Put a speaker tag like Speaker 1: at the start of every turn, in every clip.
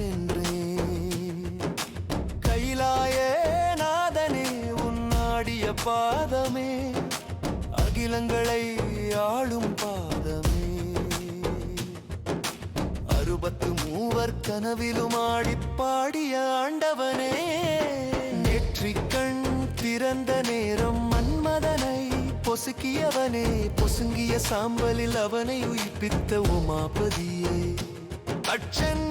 Speaker 1: சென்றேன் கையிலாயே நாதனே உன்னாடிய பாதமே அகிலங்களை ஆளும் பாதமே. அறுபத்து மூவர் கனவிலும் ஆடிப்பாடிய ஆண்டவனே நெற்றிக் கண் திறந்த நேரம் மன்மதனை பொசுக்கியவனே பொசுங்கிய சாம்பலில் அவனை உயிர்ப்பித்த உமாபதியே. அச்சன்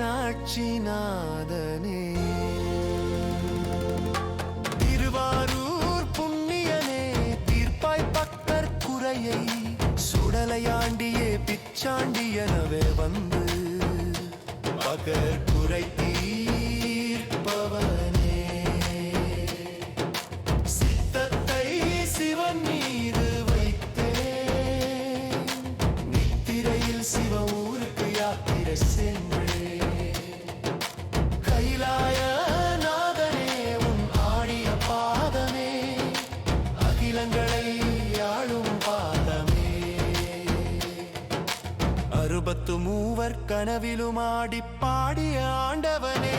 Speaker 1: மீனாட்சி நாதனே திருவாரூர் புண்ணியனே தீர்ப்பாய் பக்தர் குறையை சுடலையாண்டியே பிச்சாண்டியனவே வந்து பகர் குறை தீர்ப்பவனே. சித்தத்தை சிவன் மீது வைத்தே. நித்திரையில் சிவ ஊருக்கு யாத்திரை சென்று കൃപത്തുമൂവർ കനവിലുമാടിപ്പാടിയാണ്ടവനേ